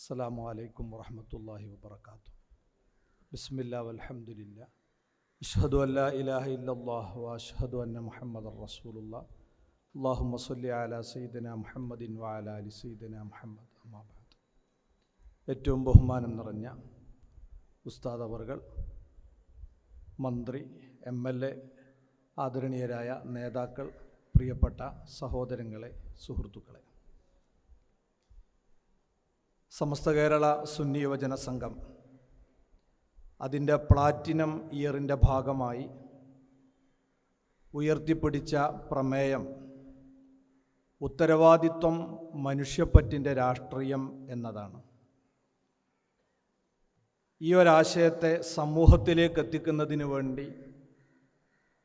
السلام عليكم ورحمة الله وبركاته بسم الله والحمد لله أشهد أن لا إله إلا الله وأشهد أن محمد رسول الله اللهم صل على سيدنا محمد وعلى آل سيدنا محمد أما بعد ഏറ്റവും ബഹുമാനം നിറഞ്ഞ ഉസ്താദ് അവർകൾ മന്ത്രി എം എൽ എ ആദരണീയരായ നേതാക്കൾ പ്രിയപ്പെട്ട സഹോദരങ്ങളെ സുഹൃത്തുക്കളെ സമസ്ത കേരള സുന്നി യുവജന സംഘം. അതിന്റെ പ്ലാറ്റിനം ഇയറിന്റെ ഭാഗമായി ഉയർത്തിപ്പിടിച്ച പ്രമേയം ഉത്തരവാദിത്വം മനുഷ്യപ്പറ്റിന്റെ രാഷ്ട്രീയം എന്നതാണ്. ഈ ഒരാശയത്തെ സമൂഹത്തിലേക്ക് എത്തിക്കുന്നതിന് വേണ്ടി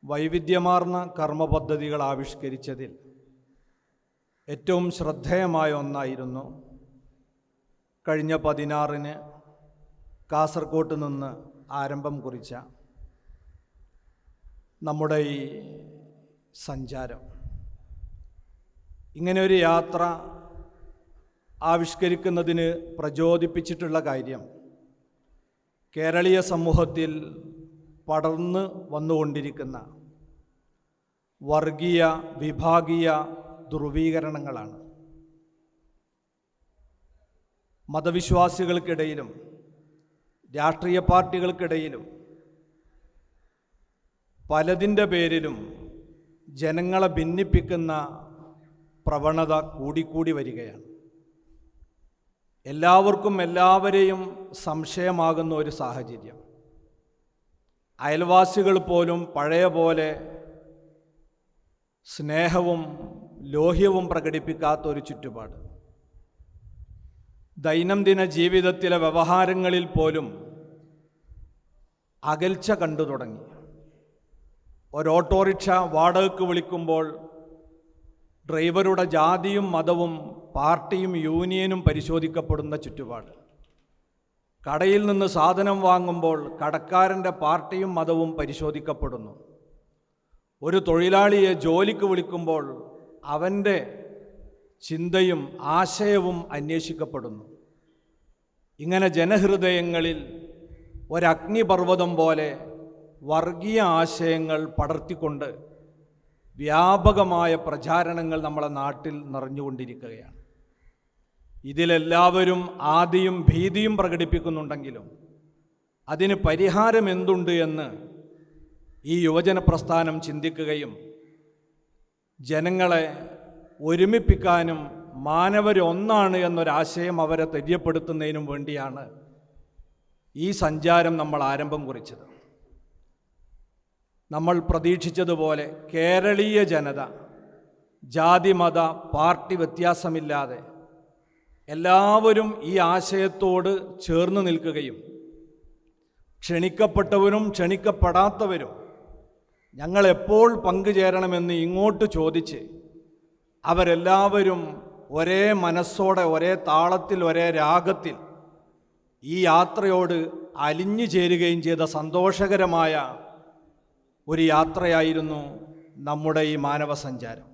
വൈവിധ്യമാർന്ന കർമ്മപദ്ധതികൾ ആവിഷ്കരിച്ചതിൽ ഏറ്റവും ശ്രദ്ധേയമായ ഒന്നായിരുന്നു കഴിഞ്ഞ പതിനാറിന് കാസർഗോട്ട് നിന്ന് ആരംഭം കുറിച്ച നമ്മുടെ ഈ സഞ്ചാരം. ഇങ്ങനെ ഒരു യാത്ര ആവിഷ്കരിക്കുന്നതിന് പ്രചോദിപ്പിച്ചിട്ടുള്ള കാര്യം കേരളീയ സമൂഹത്തിൽ പടർന്ന് വന്നുകൊണ്ടിരിക്കുന്ന വർഗീയ വിഭാഗീയ ധ്രുവീകരണങ്ങളാണ്. മതവിശ്വാസികൾക്കിടയിലും രാഷ്ട്രീയ പാർട്ടികൾക്കിടയിലും പലതിന്റെ പേരിലും ജനങ്ങളെ ഭിന്നിപ്പിക്കുന്ന പ്രവണത കൂടിക്കൂടി വരികയാണ്. എല്ലാവർക്കും എല്ലാവരെയും സംശയമാകുന്ന ഒരു സാഹചര്യം. അയൽവാസികൾ പോലും പഴയ പോലെ സ്നേഹവും ലോഹ്യവും പ്രകടിപ്പിക്കാത്ത ഒരു ചുറ്റുപാട്. ദൈനംദിന ജീവിതത്തിലെ വ്യവഹാരങ്ങളിൽ പോലും അകൽച്ച കണ്ടു തുടങ്ങി. ഒരു ഓട്ടോറിക്ഷ വാടകയ്ക്ക് വിളിക്കുമ്പോൾ ഡ്രൈവറുടെ ജാതിയും മതവും പാർട്ടിയും യൂണിയനും പരിശോധിക്കപ്പെടുന്ന ചുറ്റുപാട്. കടയിൽ നിന്ന് സാധനം വാങ്ങുമ്പോൾ കടക്കാരന്റെ പാർട്ടിയും മതവും പരിശോധിക്കപ്പെടുന്നു. ഒരു തൊഴിലാളിയെ ജോലിക്ക് വിളിക്കുമ്പോൾ അവന്റെ ചിന്തയും ആശയവും അന്വേഷിക്കപ്പെടുന്നു. ഇങ്ങനെ ജനഹൃദയങ്ങളിൽ ഒരഗ്നിപർവതം പോലെ വർഗീയ ആശയങ്ങൾ പടർത്തിക്കൊണ്ട് വ്യാപകമായ പ്രചാരണങ്ങൾ നമ്മളെ നാട്ടിൽ നിറഞ്ഞുകൊണ്ടിരിക്കുകയാണ്. ഇതിലെല്ലാവരും ആദിയും ഭീതിയും പ്രകടിപ്പിക്കുന്നുണ്ടെങ്കിലും അതിന് പരിഹാരം എന്തുണ്ട് എന്ന് ഈ യുവജന പ്രസ്ഥാനം ചിന്തിക്കുകയും ജനങ്ങളെ ഒരുമിപ്പിക്കാനും മാനവരൊന്നാണ് എന്നൊരാശയം അവരെ തെര്യപ്പെടുത്തുന്നതിനും വേണ്ടിയാണ് ഈ സഞ്ചാരം നമ്മൾ ആരംഭം കുറിച്ചത്. നമ്മൾ പ്രതീക്ഷിച്ചതുപോലെ കേരളീയ ജനത ജാതി മത പാർട്ടി വ്യത്യാസമില്ലാതെ എല്ലാവരും ഈ ആശയത്തോട് ചേർന്ന് നിൽക്കുകയും ക്ഷണിക്കപ്പെട്ടവരും ക്ഷണിക്കപ്പെടാത്തവരും ഞങ്ങളെപ്പോൾ പങ്കുചേരണമെന്ന് ഇങ്ങോട്ട് ചോദിച്ച് അവരെല്ലാവരും ഒരേ മനസ്സോടെ ഒരേ താളത്തിൽ ഒരേ രാഗത്തിൽ ഈ യാത്രയോട് അലിഞ്ഞു ചേരുകയും ചെയ്ത സന്തോഷകരമായ ഒരു യാത്രയായിരുന്നു നമ്മുടെ ഈ മാനവസഞ്ചാരം.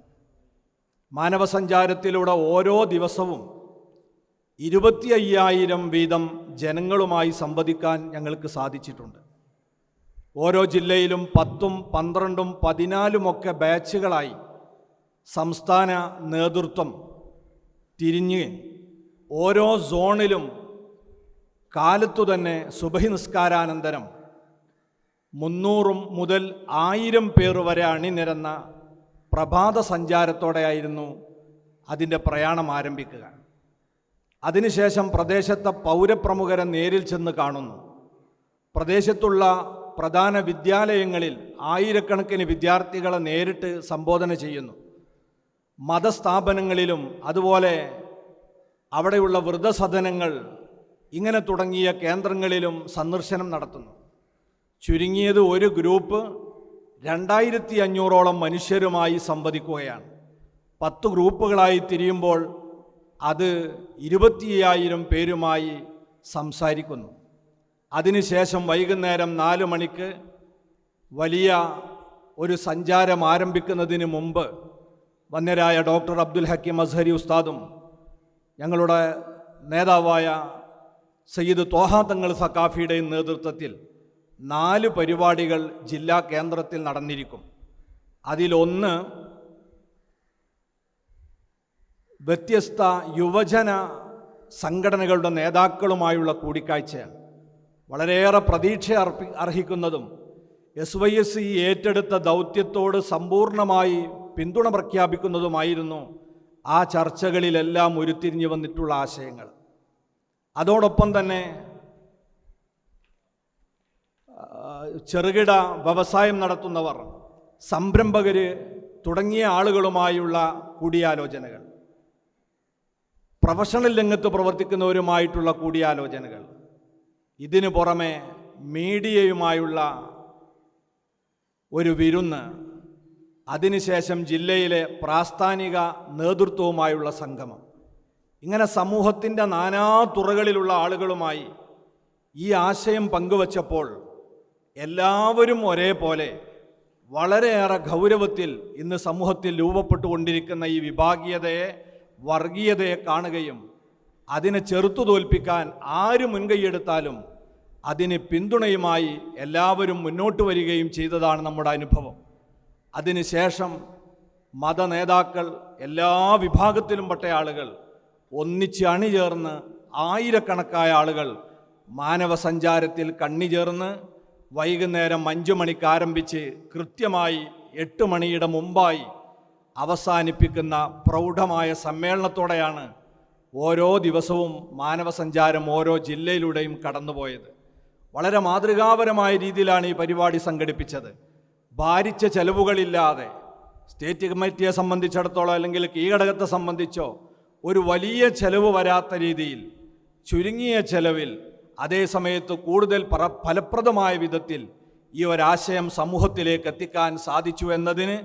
മാനവസഞ്ചാരത്തിലൂടെ ഓരോ ദിവസവും ഇരുപത്തി അയ്യായിരം വീതം ജനങ്ങളുമായി സംവദിക്കാൻ ഞങ്ങൾക്ക് സാധിച്ചിട്ടുണ്ട്. ഓരോ ജില്ലയിലും പത്തും പന്ത്രണ്ടും പതിനാലുമൊക്കെ ബാച്ചുകളായി സംസ്ഥാന നേതൃത്വം തിരിഞ്ഞ് ഓരോ സോണിലും കാലത്തു തന്നെ സുബഹി നിസ്കാരാനന്തരം മുന്നൂറും മുതൽ ആയിരം പേർ വരെ അണിനിരന്ന പ്രഭാത സഞ്ചാരത്തോടെയായിരുന്നു അതിന്റെ പ്രയാണം ആരംഭിക്കുക. അതിനുശേഷം പ്രദേശത്തെ പൗരപ്രമുഖരെ നേരിൽ ചെന്ന് കാണുന്നു. പ്രദേശത്തുള്ള പ്രധാന വിദ്യാലയങ്ങളിൽ ആയിരക്കണക്കിന് വിദ്യാർത്ഥികളെ നേരിട്ട് സംബോധന ചെയ്യുന്നു. മതസ്ഥാപനങ്ങളിലും അതുപോലെ അവിടെയുള്ള വൃദ്ധസദനങ്ങൾ ഇങ്ങനെ തുടങ്ങിയ കേന്ദ്രങ്ങളിലും സന്ദർശനം നടത്തുന്നു. ചുരുങ്ങിയത് ഒരു ഗ്രൂപ്പ് രണ്ടായിരത്തി അഞ്ഞൂറോളം മനുഷ്യരുമായി സംവദിക്കുകയാണ്. പത്ത് ഗ്രൂപ്പുകളായി തിരിയുമ്പോൾ അത് ഇരുപത്തിയ്യായിരം പേരുമായി സംസാരിക്കുന്നു. അതിനുശേഷം വൈകുന്നേരം നാല് മണിക്ക് വലിയ ഒരു സഞ്ചാരം ആരംഭിക്കുന്നതിന് മുമ്പ് വന്യരായ ഡോക്ടർ അബ്ദുൽ ഹക്കീം അസ്ഹരി ഉസ്താദും ഞങ്ങളുടെ നേതാവായ സയ്യിദ് തോഹ തങ്ങൾ സക്കാഫിയുടെ നേതൃത്വത്തിൽ നാല് പരിപാടികൾ ജില്ലാ കേന്ദ്രത്തിൽ നടന്നിരിക്കും. അതിലൊന്ന് വ്യത്യസ്ത യുവജന സംഘടനകളുടെ നേതാക്കളുമായുള്ള കൂടിക്കാഴ്ചയാണ്. വളരെയേറെ പ്രതീക്ഷ അർപ്പി അർഹിക്കുന്നതും എസ് വൈ എസ് സി ഏറ്റെടുത്ത ദൗത്യത്തോട് സമ്പൂർണമായി പിന്തുണ പ്രഖ്യാപിക്കുന്നതുമായിരുന്നു ആ ചർച്ചകളിലെല്ലാം ഉരുത്തിരിഞ്ഞു വന്നിട്ടുള്ള ആശയങ്ങൾ. അതോടൊപ്പം തന്നെ ചെറുകിട വ്യവസായം നടത്തുന്നവർ സംരംഭകർ തുടങ്ങിയ ആളുകളുമായുള്ള കൂടിയാലോചനകൾ പ്രൊഫഷണൽ രംഗത്ത് പ്രവർത്തിക്കുന്നവരുമായിട്ടുള്ള കൂടിയാലോചനകൾ ഇതിനു പുറമെ മീഡിയയുമായുള്ള ഒരു വിരുന്ന് അതിനുശേഷം ജില്ലയിലെ പ്രാസ്ഥാനിക നേതൃത്വവുമായുള്ള സംഗമം. ഇങ്ങനെ സമൂഹത്തിന്റെ നാനാ തുറകളിലുള്ള ആളുകളുമായി ഈ ആശയം പങ്കുവച്ചപ്പോൾ എല്ലാവരും ഒരേപോലെ വളരെയേറെ ഗൗരവത്തിൽ ഇന്ന് സമൂഹത്തിൽ രൂപപ്പെട്ടുകൊണ്ടിരിക്കുന്ന ഈ വിഭാഗീയതയെ വർഗീയതയെ കാണുകയും അതിനെ ചെറുത്തു തോൽപ്പിക്കാൻ ആര് മുൻകൈയെടുത്താലും അതിന് പിന്തുണയുമായി എല്ലാവരും മുന്നോട്ട് വരികയും ചെയ്തതാണ് നമ്മുടെ അനുഭവം. അതിനുശേഷം മതനേതാക്കൾ എല്ലാ വിഭാഗത്തിലും പെട്ട ആളുകൾ ഒന്നിച്ച് അണിചേർന്ന് ആയിരക്കണക്കായ ആളുകൾ മാനവസഞ്ചാരത്തിൽ കണ്ണിചേർന്ന് വൈകുന്നേരം അഞ്ചു മണിക്ക് ആരംഭിച്ച് കൃത്യമായി എട്ട് മണിയുടെ മുമ്പായി അവസാനിപ്പിക്കുന്ന പ്രൗഢമായ സമ്മേളനത്തോടെയാണ് ഓരോ ദിവസവും മാനവസഞ്ചാരം ഓരോ ജില്ലയിലൂടെയും കടന്നുപോയത്. വളരെ മാതൃകാപരമായ രീതിയിലാണ് ഈ പരിപാടി സംഘടിപ്പിച്ചത്. ഭാരിച്ച ചെലവുകളില്ലാതെ സ്റ്റേറ്റ് കമ്മിറ്റിയെ സംബന്ധിച്ചിടത്തോളം അല്ലെങ്കിൽ കീഴടകത്തെ സംബന്ധിച്ചോ ഒരു വലിയ ചെലവ് വരാത്ത രീതിയിൽ ചുരുങ്ങിയ ചെലവിൽ അതേ സമയത്ത് കൂടുതൽ പറ ഫലപ്രദമായ വിധത്തിൽ ഈ ഒരാശയം സമൂഹത്തിലേക്ക് എത്തിക്കാൻ സാധിച്ചു എന്നതിന്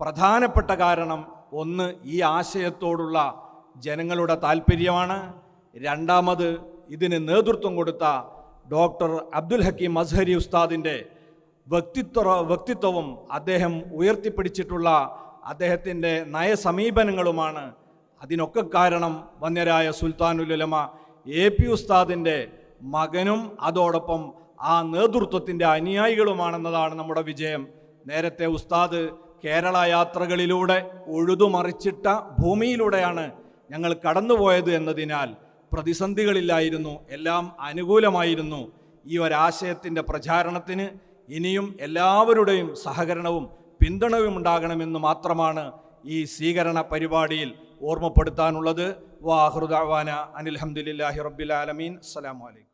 പ്രധാനപ്പെട്ട കാരണം ഒന്ന് ഈ ആശയത്തോടുള്ള ജനങ്ങളുടെ താല്പര്യമാണ് രണ്ടാമത് ഇതിന് നേതൃത്വം കൊടുത്ത ഡോക്ടർ അബ്ദുൽ ഹക്കീം അസ്ഹരി ഉസ്താദിന്റെ വ്യക്തിത്വ വ്യക്തിത്വവും അദ്ദേഹം ഉയർത്തിപ്പിടിച്ചിട്ടുള്ള അദ്ദേഹത്തിന്റെ നയസമീപനങ്ങളുമാണ്. അതിനൊക്കെ കാരണം വന്യരായ സുൽത്താനുലുലമ എ പി ഉസ്താദിന്റെ മകനും അതോടൊപ്പം ആ നേതൃത്വത്തിന്റെ അനുയായികളുമാണെന്നതാണ് നമ്മുടെ വിജയം. നേരത്തെ ഉസ്താദ് കേരള യാത്രകളിലൂടെ ഉഴുതുമറിച്ചിട്ട ഭൂമിയിലൂടെയാണ് ഞങ്ങൾ കടന്നുപോയത് എന്നതിനാൽ പ്രതിസന്ധികളില്ലായിരുന്നു എല്ലാം അനുകൂലമായിരുന്നു. ഈ ഒരാശയത്തിന്റെ പ്രചാരണത്തിന് ഇനിയും എല്ലാവരുടെയും സഹകരണവും പിന്തുണയും ഉണ്ടാകണമെന്ന് മാത്രമാണ് ഈ സ്വീകരണ പരിപാടിയിൽ ഓർമ്മപ്പെടുത്താനുള്ളത്. വാഹൃദാവാന അനിൽഹമ്മദില്ലാഹി റബ്ബിൽ അസ്സലാമലൈക്കും